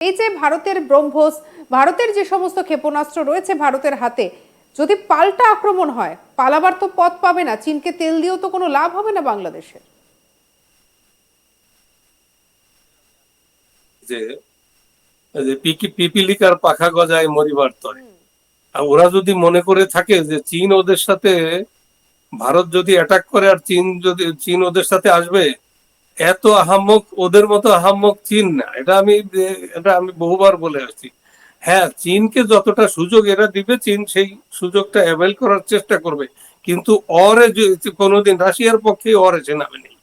এই যে ভারতের ব্রহ্মোস, ভারতের যে সমস্ত ক্ষেপণাস্ত্র রয়েছে ভারতের হাতে, যদি পাল্টা আক্রমণ হয়, পালাবার তো পথ পাবে না, চীনকে তেল দিয়েও তো কোনো লাভ হবে না বাংলাদেশের। যে পাখা গজায় মরিবার তরে। আর ওরা যদি মনে করে থাকে যে চীন ওদের সাথে, ভারত যদি অ্যাটাক করে আর চীন যদি, চীন ওদের সাথে আসবে এত আহাম্মক, ওদের মতো আহাম্মক চীন না। এটা আমি এটা আমি বহুবার বলে আসছি। হ্যাঁ চীনকে যতটা সুযোগ এরা দিবে, চীন সেই সুযোগটা অ্যাভেল করার চেষ্টা করবে। কিন্তু অরে কোনোদিন রাশিয়ার পক্ষে অর নামে নেই।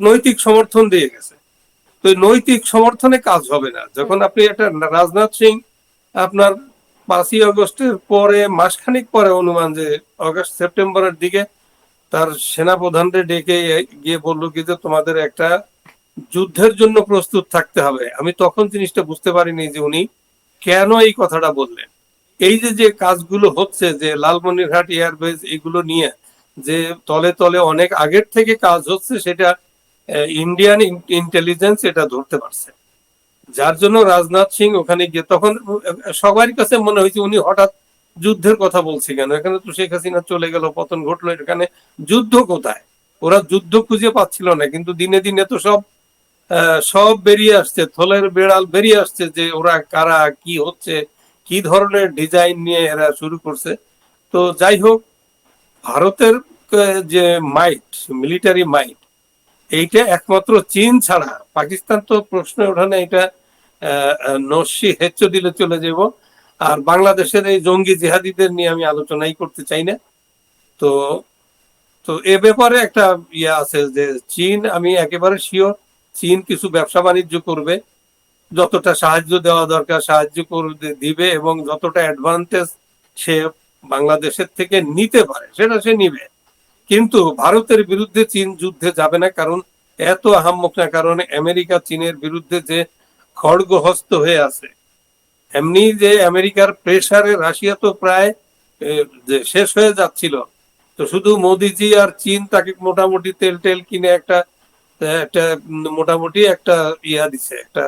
নৈতিক সমর্থন দিয়ে গেছে। তো নৈতিক সমর্থনে কাজ হবে না। যখন আপনি একটা রাজনাথ সিং, আপনার পাঁচই আগস্টের পরে, মাসখানিক পরে অনুমান যে আগস্ট, সেপ্টেম্বরের দিকে তার সেনাপ্রধানদের ডেকে গিয়ে বলল কি যে তোমাদের একটা যুদ্ধের জন্য প্রস্তুত থাকতে হবে। আমি তখন জিনিসটা বুঝতে পারিনি যে উনি কেন এই কথাটা বললেন। এই যে যে কাজগুলো হচ্ছে, যে লালমনিরহাট এয়ারবেস এগুলো নিয়ে, যে তলে তলে অনেক আগের থেকে কাজ হচ্ছে, সেটা ইন্ডিয়ান ইন্টেলিজেন্স এটা ধরতে পারছে। যার জন্য রাজনাথ সিং ওখানে গিয়ে তখন সবার কাছে মনে হয়েছে উনি হঠাৎ যুদ্ধের কথা বলছি কেন? এখানে তো শেখ হাসিনা চলে গেল, পতন ঘটলো, এখানে যুদ্ধ কোথায়? ওরা যুদ্ধ খুঁজে পাচ্ছিল না, কিন্তু দিনে দিনে তো সব সব বেরিয়ে আসছে, থলের বেড়াল বেরিয়ে আসছে যে ওরা কারা, কি হচ্ছে, কি ধরনের ডিজাইন নিয়ে এরা শুরু করছে। তো যাই হোক, ভারতের যে মাইট মিলিটারি মাইট এইটা একমাত্র চীন ছাড়া, পাকিস্তান তো প্রশ্ন ওঠানে এটা নস্যি হেচ্চ দিলে চলে যাব আর বাংলাদেশের এই জঙ্গি জিহাদিদের নিয়ে আমি আলোচনাই করতে চাই না। তো তো এ ব্যাপারে একটা ইয়ে আছে যে চীন, আমি একেবারে শিওর চীন কিছু ব্যবসা বাণিজ্য করবে, যতটা সাহায্য দেওয়া দরকার সাহায্য করবে, দিবে এবং যতটা অ্যাডভান্টেজ সে বাংলাদেশের থেকে নিতে পারে, সেটা সে নিবে। কিন্তু ভারতের বিরুদ্ধে চীন যুদ্ধে যাবে না, কারণ এত আহাম্মক না, কারণ আমেরিকা চীনের বিরুদ্ধে যে খড়গহস্ত হয়ে আছে এমনি যে আমেরিকার প্রেসারে রাশিয়া তো প্রায় শেষ হয়ে যাচ্ছিল। তো শুধু মোদিজি আর চীন তাকে মোটামুটি তেল টেল কিনে একটা একটা মোটামুটি একটা ইয়া দিছে, একটা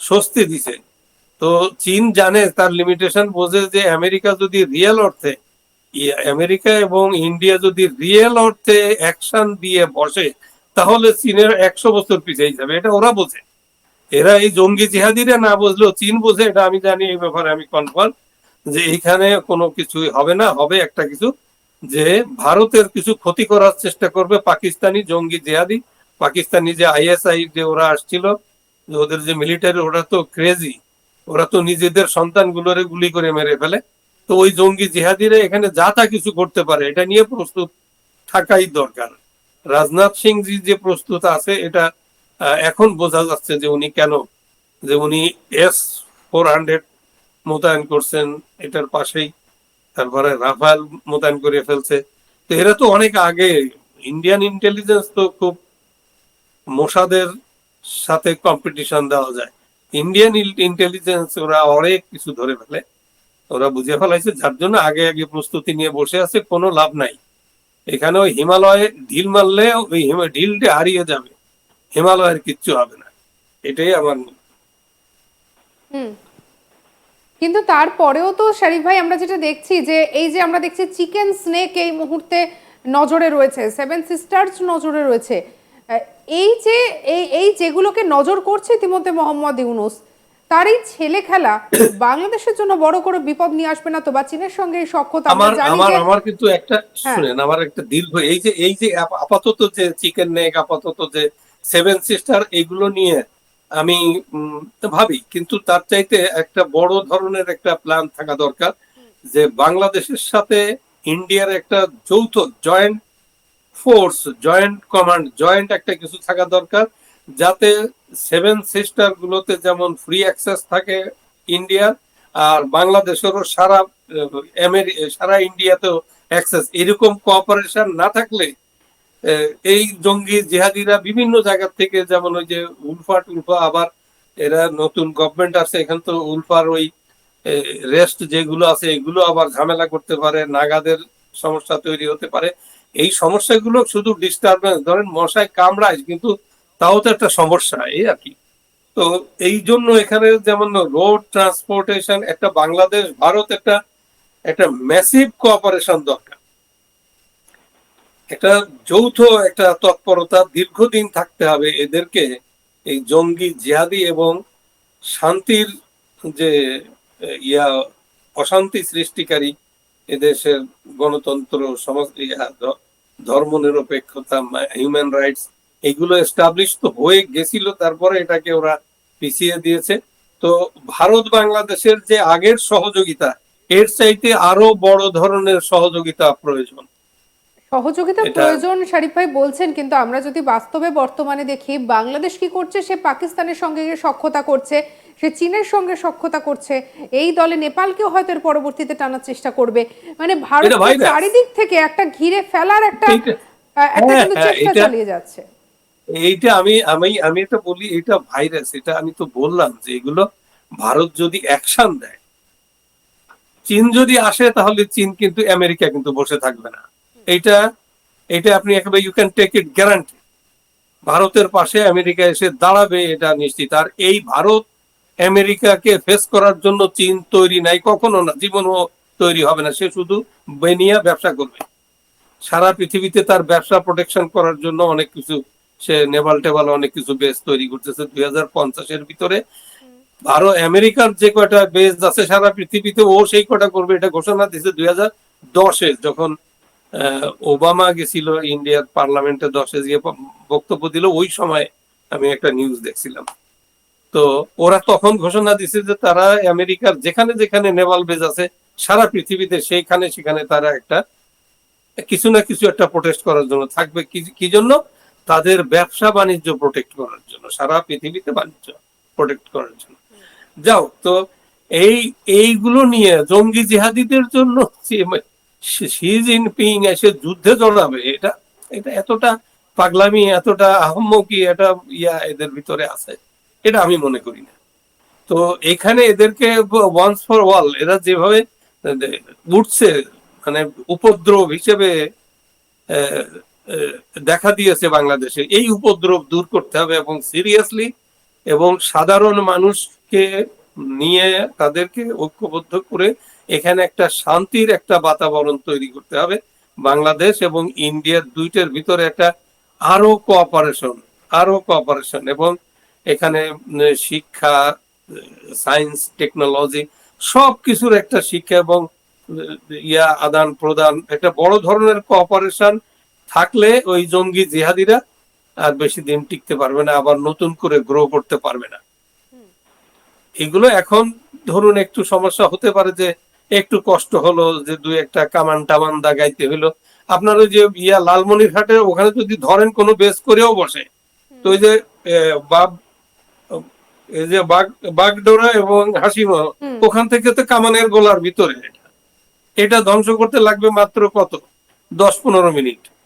স্বস্তি দিছে। তো চীন জানে, তার লিমিটেশন বোঝে যে আমেরিকা যদি রিয়েল অর্থে আমেরিকা এবং ইন্ডিয়া যদি রিয়েল অর্থে অ্যাকশন দিয়ে বসে, তাহলে চীনের একশো বছর পিছিয়ে যাবে, এটা ওরা বোঝে। এরা এই জঙ্গি জিহাদিরা না বুঝলেও চীন বোঝে, এটা আমি জানি, এই ব্যাপারে আমি কনফার্ম যে এইখানে কোনো কিছুই হবে না, হবে একটা কিছু যে ভারতের কিছু ক্ষতি করার চেষ্টা করবে পাকিস্তানি জঙ্গি জিহাদি। পাকিস্তানি যে আইএসআই যে ওরা আসছিল ওদের যে মিলিটারি ওরা তো ক্রেজি ওরা তো নিজেদের সন্তানগুলোরে গুলি করে মেরে ফেলে। তো ওই জঙ্গি জিহাদিরা এখানে যা তা কিছু করতে পারে, এটা নিয়ে প্রস্তুত থাকাই দরকার। রাজনাথ সিং জি যে প্রস্তুত আছে, এটা এখন বোঝা যাচ্ছে যে উনি কেন, যে উনি এস ফোর হান্ড্রেড মোতায়েন করছেন, এটার পাশেই। তারপরে রাফাল মোতায়েন করে ফেলছে। তো এরা তো অনেক আগে ইন্ডিয়ান ইন্টেলিজেন্স তো খুব মোসাদের সাথে কম্পিটিশন দেওয়া যায়। ইন্ডিয়ান ইন্টেলিজেন্স ওরা অনেক কিছু ধরে ফেলে। ওরা বুঝে ফেলাইছে, যার জন্য আগে আগে প্রস্তুতি নিয়ে বসে আছে, কোনো লাভ নাই। এখানে ওই হিমালয়ে ঢিল মারলে ওই ঢিলটা হারিয়ে যাবে। হিমালয়ের কিচ্ছু হবে না। এটাই আমার হুম। কিন্তু তারপরেও তো শারিফ ভাই আমরা যেটা দেখছি যে এই যে আমরা দেখছি চিকেন স্নেক এই মুহূর্তে নজরে রয়েছে সেভেন সিস্টার্স নজরে রয়েছে। এই যে এই এই যেগুলোকে নজর করছে ইতিমধ্যে মোহাম্মদ ইউনুস তার এই ছেলে খেলা বাংলাদেশের জন্য বড় করে বিপদ নিয়ে আসবে না তো বা চীনের সঙ্গে এই সক্ষতা আমরা আমার আমার কিন্তু একটা হ্যাঁ। শুনেন আমার একটা দীর্ঘ এই যে এই যে আপাতত যে চিকেন নেক আপাতত যে সেভেন সিস্টার এগুলো নিয়ে আমি ভাবি, কিন্তু তার চাইতে একটা বড় ধরনের একটা প্ল্যান থাকা দরকার যে বাংলাদেশের সাথে ইন্ডিয়ার একটা যৌথ joint force joint command joint একটা কিছু থাকা দরকার, যাতে সেভেন সিস্টার গুলোতে যেমন ফ্রি অ্যাক্সেস থাকে ইন্ডিয়ার আর বাংলাদেশেরও সারা সারা ইন্ডিয়াতেও অ্যাক্সেস এরকম কোঅপারেশন না থাকলে এই জঙ্গি জিহাদিরা বিভিন্ন জায়গা থেকে, যেমন ওই যে উলফা টুলফা আবার এরা নতুন গভর্নমেন্ট আছে, এখান তো উলফার ওই রেস্ট যেগুলো আছে, এগুলো আবার ঝামেলা করতে পারে, নাগাদের সমস্যা তৈরি হতে পারে। এই সমস্যাগুলো শুধু ডিস্টারবেন্স ধরেন মশায় কামড়ায়, কিন্তু তাও তো একটা সমস্যা, এই আর কি। তো এই জন্য এখানে যেমন রোড ট্রান্সপোর্টেশন একটা বাংলাদেশ, ভারত একটা একটা ম্যাসিভ কোঅপারেশন দরকার। একটা যৌথ একটা তৎপরতা দীর্ঘদিন থাকতে হবে এদেরকে এই জঙ্গি জিহাদি এবং শান্তির যে ইয়া অশান্তি সৃষ্টিকারী এদেশের গণতন্ত্র সমাজ ইয়া, ধ- ধর্মনিরপেক্ষতা হিউম্যান রাইটস এগুলো এস্টাবলিশ তো হয়ে গেছিল তারপরে এটাকে ওরা পিছিয়ে দিয়েছে। তো ভারত বাংলাদেশের যে আগের সহযোগিতা এর চাইতে আরও বড় ধরনের সহযোগিতা প্রয়োজন। সহযোগিতা প্রয়োজন শারিফ ভাই বলছেন কিন্তু আমরা যদি বাস্তবে বর্তমানে দেখি বাংলাদেশ কি করছে? সে পাকিস্তানের সঙ্গে সখ্যতা করছে সে চীনের সঙ্গে সখ্যতা করছে এই দলে নেপালকেও হয়তো এর পরবর্তীতে টানার চেষ্টা করবে। মানে ভারত চারিদিক থেকে একটা ঘিরে ফেলার একটা হ্যাঁ, কিন্তু হ্যাঁ, চেষ্টা চালিয়ে যাচ্ছে। এইটা আমি আমি আমি এটা বলি এটা ভাইরাস এটা আমি তো বললাম যে এগুলো ভারত যদি অ্যাকশন দেয় চীন যদি আসে তাহলে চীন কিন্তু আমেরিকা কিন্তু বসে থাকবে না। এটা এটা আপনি একেবারে you can take it guarantee ভারতের পাশে আমেরিকা এসে দাঁড়াবে এটা নিশ্চিত। আর এই ভারত আমেরিকাকে ফেস করার জন্য চীন তৈরি নাই কখনো না জীবনও তৈরি হবে না। সে শুধু বেনিয়া ব্যবসা করবে। সারা পৃথিবীতে তার ব্যবসা প্রোটেকশন করার জন্য অনেক কিছু সে নেভাল টেভাল অনেক কিছু বেস তৈরি করতেছে। দুই হাজার পঞ্চাশের ভিতরে আরও আমেরিকার যে কয়টা বেস আছে সারা পৃথিবীতে ও সেই কটা করবে এটা ঘোষণা দিয়েছে দুই হাজার দশে যখন ওবামা গেছিল ইন্ডিয়ার পার্লামেন্টে দশে গিয়ে বক্তব্য দিল, ওই সময় আমি একটা নিউজ দেখছিলাম। তো ওরা তখন ঘোষণা দিছে যে তারা আমেরিকার যেখানে যেখানে নেভাল বেজ আছে, সারা পৃথিবীতে সেইখানে সেখানে তারা একটা, কিছু না কিছু একটা প্রোটেস্ট করার জন্য থাকবে। কি জন্য? তাদের ব্যবসা বাণিজ্য প্রোটেক্ট করার জন্য, সারা পৃথিবীতে বাণিজ্য প্রোটেক্ট করার জন্য। যাও, তো এই, এইগুলো নিয়ে জঙ্গি জিহাদিদের জন্য শি জিনপিং এসে যুদ্ধে জড়াবে, এটা এটা এতটা পাগলামি, এতটা আহম্মকি এটা ইয়া এদের ভিতরে আছে, এটা আমি মনে করি না। তো এখানে এদেরকে ওয়ান্স ফর ওয়াল এরা যেভাবে উঠছে মানে উপদ্রব হিসেবে দেখা দিয়েছে বাংলাদেশে, এই উপদ্রব দূর করতে হবে এবং সিরিয়াসলি এবং সাধারণ মানুষকে নিয়ে তাদেরকে ঐক্যবদ্ধ করে এখানে একটা শান্তির একটা বাতাবরণ তৈরি করতে হবে। বাংলাদেশ এবং ইন্ডিয়ার দুইটার ভিতরে একটা আরও কোঅপারেশন আরও কোঅপারেশন এবং এখানে শিক্ষা সায়েন্স টেকনোলজি সব কিছুর একটা শিক্ষা এবং ইয়া আদান প্রদান একটা বড় ধরনের কোঅপারেশন থাকলে ওই জঙ্গি জিহাদিরা আর বেশি দিন টিকতে পারবে না আবার নতুন করে গ্রো করতে পারবে না। এগুলো এখন ধরুন একটু সমস্যা হতে পারে যে একটু কষ্ট হলো যে দুই একটা কামান টামান দাগাইতে হলো আপনার ওই যে ইয়া লালমনিরহাটে ওখানে যদি ধরেন কোনো বেস করেও বসে তো ওই যে এই যে বাগ বাগডোরা এবং হাসিমা ওখান থেকে তো কামানের গোলার ভিতরে। এটা এটা ধ্বংস করতে লাগবে মাত্র কত? দশ পনেরো মিনিট।